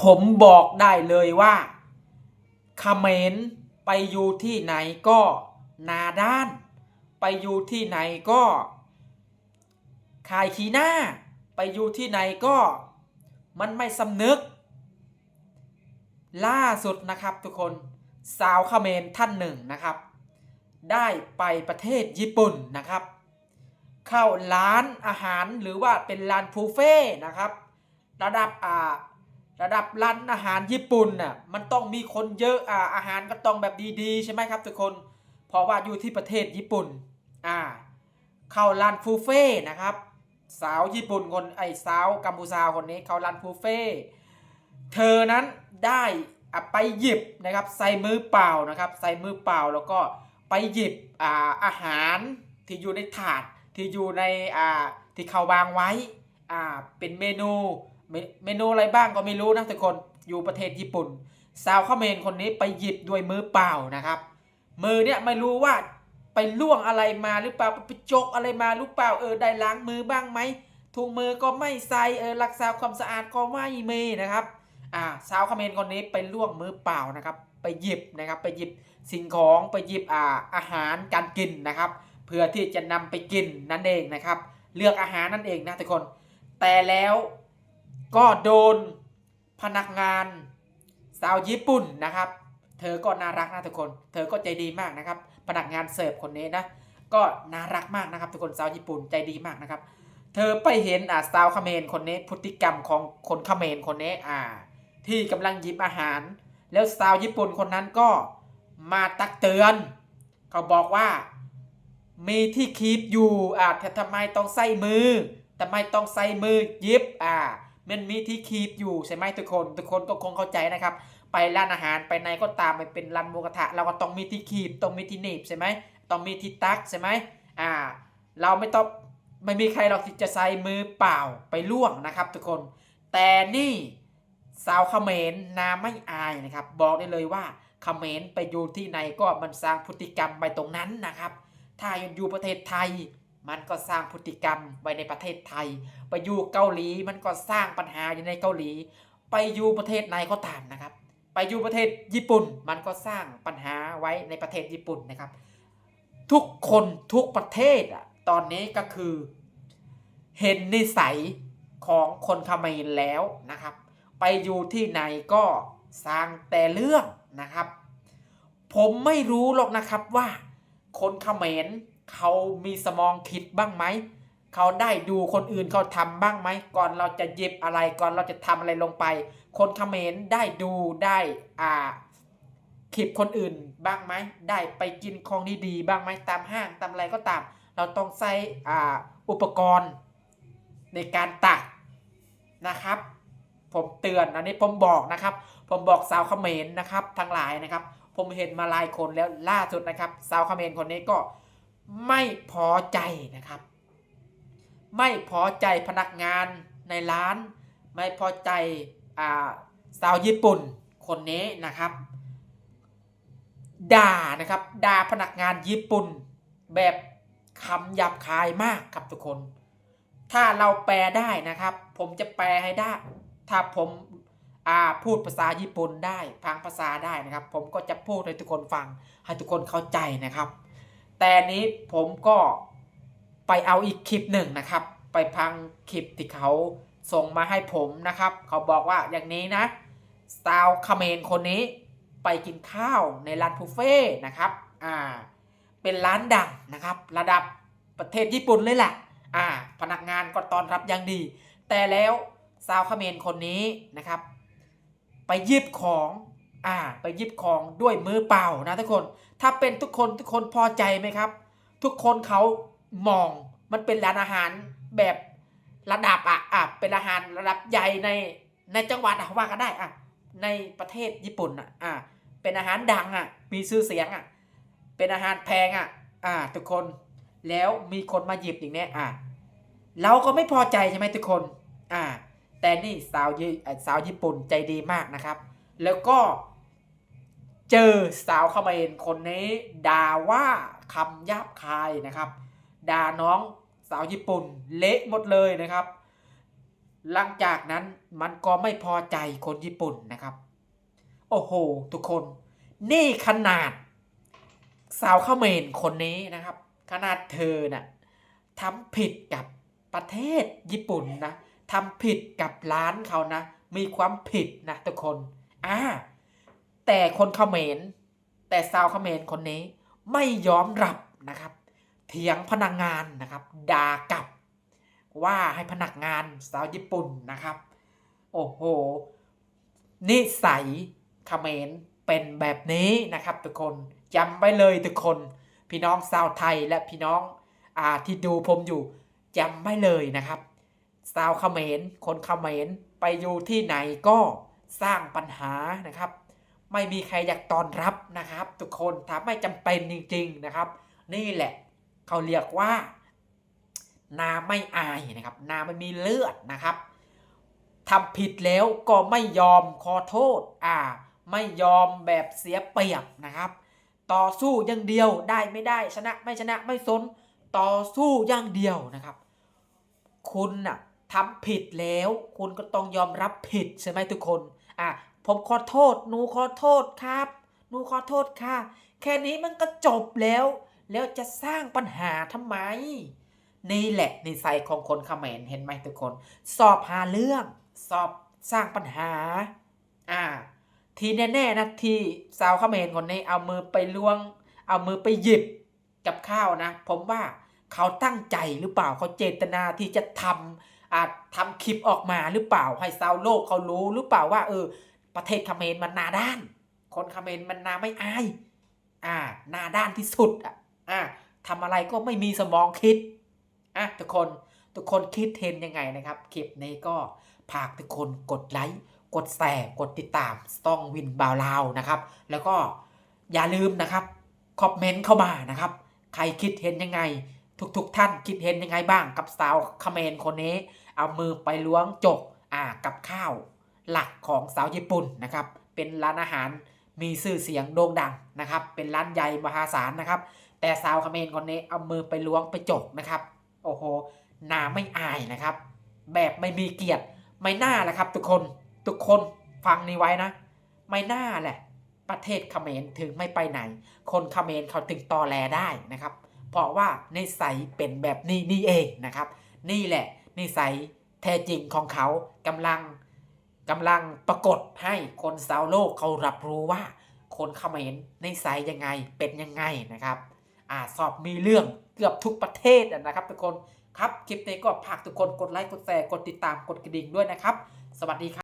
ผมบอกได้เลยว่าเมรไปอยู่ที่ไหนก็นาด้าน ไปอยู่ที่ไหนก็ขายขี้หน้า ไปอยู่ที่ไหนก็มันไม่สำนึก ล่าสุดนะครับทุกคนสาวเมรท่านหนึ่งนะครับ ได้ไปประเทศญี่ปุ่นนะครับ เข้าร้านอาหารหรือว่าเป็นร้านบุฟเฟ่นะครับ ระดับอ่า ระดับร้านอาหารญี่ปุ่นน่ะมันต้องมีคนเยอะอ่าอาหารก็ต้องแบบดีๆ ใช่ไหมครับทุกคน เพราะว่าอยู่ที่ประเทศญี่ปุ่นอ่าเข้าร้านบุฟเฟ่นะครับสาวญี่ปุ่นคนไอ้สาวกัมพูชาคนนี้เข้าร้านบุฟเฟ่เธอนั้นได้อะไปหยิบนะครับใส่มือเปล่านะครับใส่มือเปล่าแล้วก็ไปหยิบอ่าอาหารที่อยู่ในถาดที่อยู่ในอ่าที่เขาวางไว้อ่าเป็นเมนู เมนูอะไรบ้างก็ไม่รู้นะทุกคนอยู่ประเทศญี่ปุ่นสาวเขมรคนนี้ไปหยิบด้วยมือเปล่านะครับ มือเนี่ยไม่รู้ว่าไปล่วงอะไรมาหรือเปล่าไปจกอะไรมาหรือเปล่าเออได้ล้างมือบ้างไหมถุงมือก็ไม่ใส่เออรักษาความสะอาดก็ไม่มีนะครับอ่าสาวเขมรคนนี้ไปล่วงมือเปล่านะครับ ไปหยิบนะครับ ไปหยิบสิ่งของไปหยิบอ่าอาหารการกินนะครับ เพื่อที่จะนำไปกินนั่นเองนะครับ เลือกอาหารนั่นเองนะทุกคน แต่แล้ว ก็โดนพนักงานสาวญี่ปุ่นนะครับ เธอก็น่ารักนะทุกคน เธอก็ใจดีมากนะครับ พนักงานเสิร์ฟคนนี้นะ ก็น่ารักมากนะครับ ทุกคนสาวญี่ปุ่นใจดีมากนะครับ เธอไปเห็นอ่าสาวเขมรคนนี้พฤติกรรมของคนเขมรคนนี้อ่า ที่กำลังหยิบอาหาร แล้วสาวญี่ปุ่นคนนั้นก็มาตักเตือน เขาบอกว่ามีที่คีบอยู่อ่าทำไมต้องใส่มือทำไมต้องใส่มือยิบอ่า มันมีที่คีบอยู่ใช่ไหมทุกคนทุกคนก็คงเข้าใจนะครับ ไปร้านอาหารไปไหนก็ตามไปเป็นร้านหมูกระทะเราก็ต้องมีที่คีบต้องมีที่หนีบใช่ไหมต้องมีที่ตักใช่ไหมอ่า เราไม่ต้องไม่มีใครหรอกที่จะใส่มือเปล่าไปล่วงนะครับ ทุกคน แต่นี่สาวเขมรนาไม่อายนะครับ บอกได้เลยว่าเขมรไปอยู่ที่ไหนก็มันสร้างพฤติกรรมไปตรงนั้นนะครับ ถ้าอยู่ประเทศไทย มันก็สร้างพฤติกรรมไว้ในประเทศไทย ไปอยู่เกาหลีมันก็สร้างปัญหาอยู่ในเกาหลี ไปอยู่ประเทศไหนก็ตามนะครับ ไปอยู่ประเทศญี่ปุ่น มันก็สร้างปัญหาไว้ในประเทศญี่ปุ่นนะครับ ทุกคนทุกประเทศอะตอนนี้ก็คือ เห็นนิสัยของคนเขมรแล้วนะครับ ไปอยู่ที่ไหนก็สร้างแต่เรื่องนะครับ ผมไม่รู้หรอกนะครับว่าคนเขมร เขามีสมองคิดบ้างไหม เขาได้ดูคนอื่นเขาทำบ้างไหม ก่อนเราจะหยิบอะไรก่อนเราจะทำอะไรลงไป คนเขมรได้ดูได้อ่าคลิปคนอื่นบ้างไหม ได้ไปกินของดีๆบ้างไหมตามห้างตามอะไรก็ตาม เราต้องใช้อ่าอุปกรณ์ในการตักนะครับ ผมเตือนอันนี้ผมบอกนะครับ ผมบอกสาวเขมรนะครับ ทั้งหลายนะครับ ผมเห็นมาหลายคนแล้วล่าสุดนะครับ สาวเขมรคนนี้ก็ ไม่พอใจนะครับ ไม่พอใจพนักงานในร้าน ไม่พอใจอ่าสาวญี่ปุ่นคนนี้นะครับด่านะครับด่าพนักงานญี่ปุ่น แบบคำหยาบคายมากครับทุกคน ถ้าเราแปลได้นะครับ ผมจะแปลให้ได้ ถ้าผมาพูดภาษาญี่ปุ่นได้พังภาษาได้นะครับ ผมก็จะพูดให้ทุกคนฟังให้ทุกคนเข้าใจนะครับ แต่นี้ผมก็ไปเอาอีกคลิปหนึ่งนะครับ ไปพังคลิปที่เขาส่งมาให้ผมนะครับ เขาบอกว่าอย่างนี้นะสตาวคาเมนคนนี้ไปกินข้าวในร้านบุฟเฟ่นะครับอ่าเป็นร้านดังนะครับ ระดับประเทศญี่ปุ่นเลยแหละอ่าพนักงานก็ต้อนรับอย่างดี แต่แล้วสาวเขมรคนนี้นะครับ ไปยิบของ อ่า ไปยิบของด้วยมือเปล่านะทุกคน ถ้าเป็นทุกคนทุกคนพอใจไหมครับ ทุกคนเขามองมันเป็นร้านอาหารแบบระดับอะอะเป็นอาหารระดับใหญ่ในในจังหวัดอะว่ากันได้อะในประเทศญี่ปุ่นอะอะเป็นอาหารดังอะมีชื่อเสียงอะเป็นอาหารแพงอะอะทุกคนแล้วมีคนมาหยิบอย่างเนี้ยอะเราก็ไม่พอใจใช่ไหมทุกคนอะแต่นี่สาวญี่สาวญี่ปุ่นใจดีมากนะครับ แล้วก็ เจอสาวเขมรคนนี้ด่าว่าคำหยาบคายนะครับ ด่าน้องสาวญี่ปุ่นเละหมดเลยนะครับ หลังจากนั้นมันก็ไม่พอใจคนญี่ปุ่นนะครับ โอ้โห ทุกคน นี่ขนาด สาวเขมรคนนี้นะครับ ขนาดเธอน่ะทำผิดกับประเทศญี่ปุ่นนะทำผิดกับร้านเขานะ มีความผิดนะทุกคน อ่า แต่คนเขมรแต่สาวเขมรคนนี้ไม่ยอมรับนะครับ เถียงพนักงานนะครับด่ากลับ ว่าให้พนักงานสาวญี่ปุ่นนะครับ โอ้โห นิสัยเขมรเป็นแบบนี้นะครับ ทุกคนจำไว้เลยทุกคน พี่น้องชาวไทยและพี่น้องอ่าที่ดูผมอยู่จำไว้เลยนะครับชาวเขมรคนเขมรไปอยู่ที่ไหนก็สร้างปัญหานะครับ ไม่มีใครอยากต้อนรับนะครับ ทุกคนถ้าไม่จำเป็นจริง ๆนะครับ นี่แหละเขาเรียกว่า นาไม่อายนะครับ นาไม่มีเลือดนะครับทำผิดแล้วก็ไม่ยอมขอโทษ อ่า ไม่ยอมแบบเสียเปรียบนะครับ ต่อสู้อย่างเดียวได้ไม่ได้ชนะไม่ชนะไม่สนต่อสู้อย่างเดียวนะครับ คุณน่ะทำผิดแล้ว คุณก็ต้องยอมรับผิดใช่ไหมทุกคน อะ ผมขอโทษ หนูขอโทษครับ หนูขอโทษค่ะ แค่นี้มันก็จบแล้ว แล้วจะสร้างปัญหาทำไม นี่แหละนิสัยของคนเขมรเห็นไหมทุกคน สอบหาเรื่องสอบสร้างปัญหา อ่า ทีแน่ๆนะที่สาวเขมรคนนี้เอามือไปล้วง เอามือไปหยิบกับข้าวนะ ผมว่าเขาตั้งใจหรือเปล่าเขาเจตนาที่จะทำอาจทำคลิปออกมาหรือเปล่าให้ชาวโลกเขารู้หรือเปล่าว่า เออ ประเทศเขมรมันนาด้าน คนเขมรมันนาไม่อาย อ่านาด้านที่สุดอะอ่าทำอะไรก็ไม่มีสมองคิดอะทุกคนทุกคนคิดเห็นยังไงนะครับ คลิปนี้ก็ฝากทุกคนกดไลค์กดแชร์กดติดตามสตองวินบาวลาวนะครับ แล้วก็อย่าลืมนะครับคอมเมนต์เข้ามานะครับ ใครคิดเห็นยังไง ทุกๆทท่านคิดเห็นยังไงบ้างกับสาวเขมรคนนี้ เอามือไปล้วงจกอ่ากับข้าว หลักของสาวญี่ปุ่นนะครับ เป็นร้านอาหารมีชื่อเสียงโด่งดังนะครับ เป็นร้านใหญ่มหาศาลนะครับ แต่สาวเขมรคนนี้เอามือไปล้วงไปจกนะครับ โอ้โหหนาไม่อายนะครับ แบบไม่มีเกียรติไม่น่าแหละครับ ทุกคนทุกคนฟังนี้ไว้นะ ไม่น่าแหละ ประเทศเขมรถึงไม่ไปไหน คนเขมรเขาถึงตอแลได้นะครับ เพราะว่านิสัยเป็นแบบนี้นี่เองนะครับ นี่แหละนิสัยแท้จริงของเขากำลัง กำลังปรากฏให้คนสาวโลกเขารับรู้ว่า คนเขมรในไซยังไงเป็นยังไงนะครับอ่าสอบมีเรื่องเกือบทุกประเทศนะครับทุกคนครับคลิปนี้ก็ฝากทุกคนกดไลค์กดแชร์กดติดตามกดกระดิ่งด้วยนะครับ สวัสดีครับ